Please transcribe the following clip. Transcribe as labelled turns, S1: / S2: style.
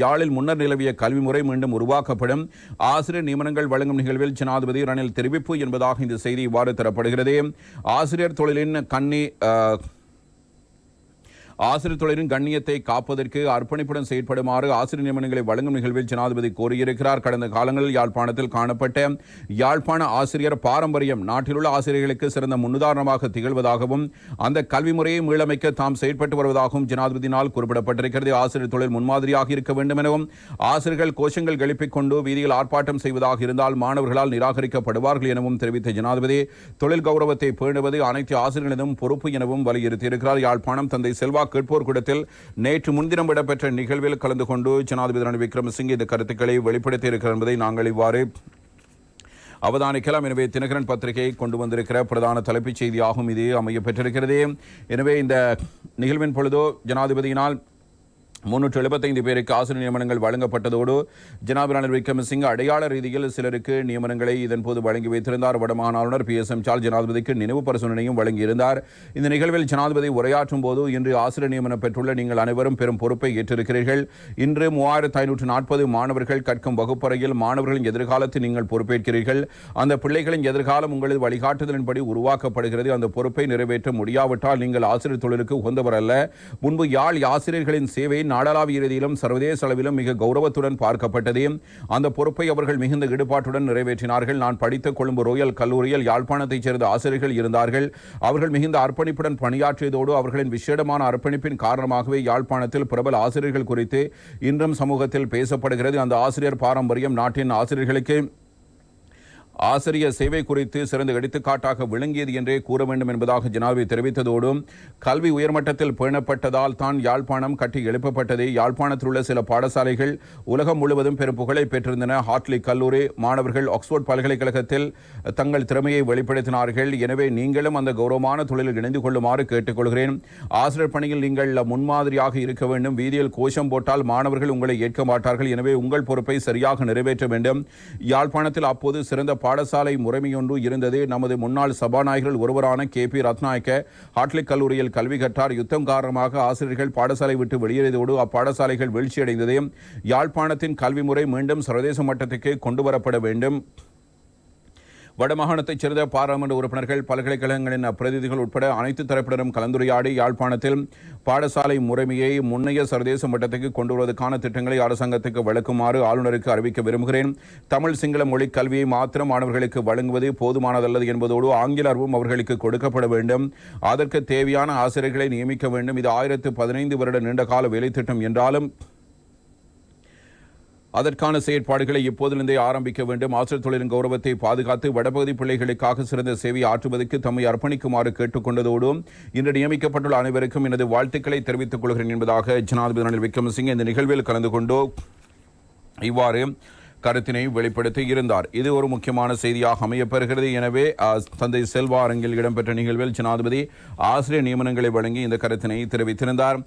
S1: யாழில் முன்னர் நிலவிய கல்வி முறை மீண்டும் உருவாக்கப்படும். ஆசிரியர் நியமனங்கள் வழங்கும் நிகழ்வில் ஜனாதிபதி ரணில் தெரிவிப்பு என்பதாக இந்த செய்தி இவ்வாறு தரப்படுகிறது. ஆசிரியர் தொழிலின் கண்ணி ஆசிரியர் தொழிலின் கண்ணியத்தை காப்பதற்கு அர்ப்பணிப்புடன் செயற்படுமாறு ஆசிரியர் நியமனங்களை வழங்கும் நிகழ்வில் ஜனாதிபதி கோரியிருக்கிறார். கடந்த காலங்களில் யாழ்ப்பாணத்தில் காணப்பட்ட யாழ்ப்பாண ஆசிரியர் பாரம்பரியம் நாட்டிலுள்ள ஆசிரியர்களுக்கு சிறந்த முன்னுதாரணமாக திகழ்வதாகவும் அந்த கல்வி முறையை மீளமைக்க தாம் செயற்பட்டு வருவதாகவும் ஜனாதிபதியினால் குறிப்பிடப்பட்டிருக்கிறது. ஆசிரியர் தொழில் முன்மாதிரியாக இருக்க வேண்டும் எனவும் ஆசிரியர்கள் கோஷங்கள் எழுப்பிக் கொண்டு வீதியில் ஆர்ப்பாட்டம் செய்வதாக இருந்தால் மாணவர்களால் நிராகரிக்கப்படுவார்கள் எனவும் தெரிவித்த ஜனாதிபதி தொழில் கௌரவத்தை பேணுவது அனைத்து ஆசிரியர்களிடம் பொறுப்பு எனவும் வலியுறுத்தியிருக்கிறார். யாழ்ப்பாணம் தந்தை செல்வா கேட்போர் கூடத்தில் நேற்று முன்தினம் இடம்பெற்ற நிகழ்வில் கலந்து கொண்டு ஜனாதிபதி ரணில் விக்ரமசிங்கே இந்த கருத்துக்களை வெளிப்படுத்தியிருக்கிறார் என்பதை நாங்கள் இவ்வாறு அவதானிக்கலாம். எனவே தினகரன் பத்திரிகை கொண்டு வந்திருக்கிற பிரதான தலைப்புச் செய்தியாகும் இது அமைய பெற்றிருக்கிறது. எனவே இந்த நிகழ்வின் பொழுதோ ஜனாதிபதியினால் முன்னூற்று எழுபத்தைந்து பேருக்கு ஆசிரியர் நியமனங்கள் வழங்கப்பட்டதோடு ஜனாபி ரணில் விக்ரமசிங்க அடையாள ரீதியில் சிலருக்கு நியமனங்களை இதன்போது வழங்கி வைத்திருந்தார். வடமாகாண ஆளுநர் பி எஸ் எம் சால் ஜனாதிபதிக்கு நினைவு பரிசோதனையும் வழங்கியிருந்தார். இந்த நிகழ்வில் ஜனாதிபதி உரையாற்றும் போது இன்று ஆசிரியர் நியமனம் பெற்றுள்ள நீங்கள் அனைவரும் பெரும் பொறுப்பை ஏற்றிருக்கிறீர்கள். இன்று மூவாயிரத்து ஐநூற்று நாற்பது மாணவர்கள் கற்கும் வகுப்பறையில் மாணவர்களின் எதிர்காலத்தை நீங்கள் பொறுப்பேற்கிறீர்கள். அந்த பிள்ளைகளின் எதிர்காலம் உங்களது வழிகாட்டுதலின்படி உருவாக்கப்படுகிறது. அந்த பொறுப்பை நிறைவேற்ற முடியாவிட்டால் நீங்கள் ஆசிரியர் தொழிலுக்கு உகந்தவர் அல்ல. முன்பு யாழ் ஆசிரியர்களின் சேவையை நாடளாவிய ரீதியிலும் சர்வதேச அளவிலும் மிக கௌரவத்துடன் பார்க்கப்பட்டது. அந்த பொறுப்பை அவர்கள் மிகுந்த ஈடுபாட்டுடன் நிறைவேற்றினார்கள். நான் படித்த கொழும்பு ரோயல் கல்லூரியில் யாழ்ப்பாணத்தைச் சேர்ந்த ஆசிரியர்கள் இருந்தார்கள். அவர்கள் மிகுந்த அர்ப்பணிப்புடன் பணியாற்றியதோடு அவர்களின் விசேடமான அர்ப்பணிப்பின் காரணமாகவே யாழ்ப்பாணத்தில் பிரபல ஆசிரியர்கள் குறித்து இன்றும் சமூகத்தில் பேசப்படுகிறது. அந்த ஆசிரியர் பாரம்பரியம் நாட்டின் ஆசிரியர்களுக்கு ஆசிரியர் சேவை குறித்து சிறந்த எடுத்துக்காட்டாக விளங்கியது என்றே கூற வேண்டும் என்பதாக ஜனாதிபதி தெரிவித்ததோடு கல்வி உயர்மட்டத்தில் பேணப்பட்டதால் தான் யாழ்ப்பாணம் கட்டி எழுப்பப்பட்டதே. யாழ்ப்பாணத்தில் உள்ள சில பாடசாலைகள் உலகம் முழுவதும் பெரும் புகழை பெற்றிருந்தன. ஹாட்லி கல்லூரி மாணவர்கள் ஆக்ஸ்போர்ட் பல்கலைக்கழகத்தில் தங்கள் திறமையை வெளிப்படுத்தினார்கள். எனவே நீங்களும் அந்த கௌரவமான தொழிலில் இணைந்து கொள்ளுமாறு கேட்டுக்கொள்கிறேன். ஆசிரியர் பணியில் நீங்கள் முன்மாதிரியாக இருக்க வேண்டும். வீதியில் கோஷம் போட்டால் மாணவர்கள் உங்களை ஏற்க மாட்டார்கள். எனவே உங்கள் பொறுப்பை சரியாக நிறைவேற்ற வேண்டும். யாழ்ப்பாணத்தில் அப்போது சிறந்த பாடசாலை முறைமையொன்று இருந்தது. நமது முன்னாள் சபாநாயகர்கள் ஒருவரான கே பி ரத்நாயக்க ஹாட்லிக் கல்லூரியில் கல்வி கற்றார். யுத்தம் காரணமாக ஆசிரியர்கள் பாடசாலை விட்டு வெளியேறியதோடு அப்பாடசாலைகள் வீழ்ச்சியடைந்தது யாழ்ப்பாணத்தின் கல்வி முறை மீண்டும் சர்வதேச மட்டத்துக்கு கொண்டு வரப்பட வேண்டும். வடமாகாணத்தைச் சேர்ந்த பாராளுமன்ற உறுப்பினர்கள் பல்கலைக்கழகங்களின் பிரதிநிதிகள் உட்பட அனைத்து தரப்பினரும் கலந்துரையாடி யாழ்ப்பாணத்தில் பாடசாலை முறைமையை முன்னைய சர்வதேச மட்டத்துக்கு கொண்டு வருவதற்கான திட்டங்களை அரசாங்கத்துக்கு வழங்குமாறு ஆளுநருக்கு அறிவிக்க விரும்புகிறேன். தமிழ் சிங்கள மொழி கல்வியை மாத்திரம் மாணவர்களுக்கு வழங்குவது போதுமானதல்லது என்பதோடு ஆங்கில அறிவும் அவர்களுக்கு கொடுக்கப்பட வேண்டும். அதற்கு தேவையான ஆசிரியர்களை நியமிக்க வேண்டும். இது ஆயிரத்து பதினைந்து வருட நீண்ட கால வேலைத்திட்டம் என்றாலும் அதற்கான செயற்பாடுகளை இப்போதிலிருந்தே ஆரம்பிக்க வேண்டும். ஆசிரியர் தொழிலின் கௌரவத்தை பாதுகாத்து வடபகுதி பிள்ளைகளுக்காக சிறந்த சேவை ஆற்றுவதற்கு தம்மை அர்ப்பணிக்குமாறு கேட்டுக்கொண்டதோடு இன்று நியமிக்கப்பட்டுள்ள அனைவருக்கும் எனது வாழ்த்துக்களை தெரிவித்துக் கொள்கிறேன் என்பதாக ஜனாதிபதி ரணில் விக்ரமசிங்கே இந்த நிகழ்வில் கலந்து கொண்டு இவ்வாறு கருத்தினை வெளிப்படுத்தி இருந்தார். இது ஒரு முக்கியமான செய்தியாக அமையப்பெறுகிறது. எனவே தந்தை செல்வா அரங்கில் இடம்பெற்ற நிகழ்வில் ஜனாதிபதி ஆசிரியர் நியமனங்களை வழங்கி இந்த கருத்தினை தெரிவித்திருந்தார்.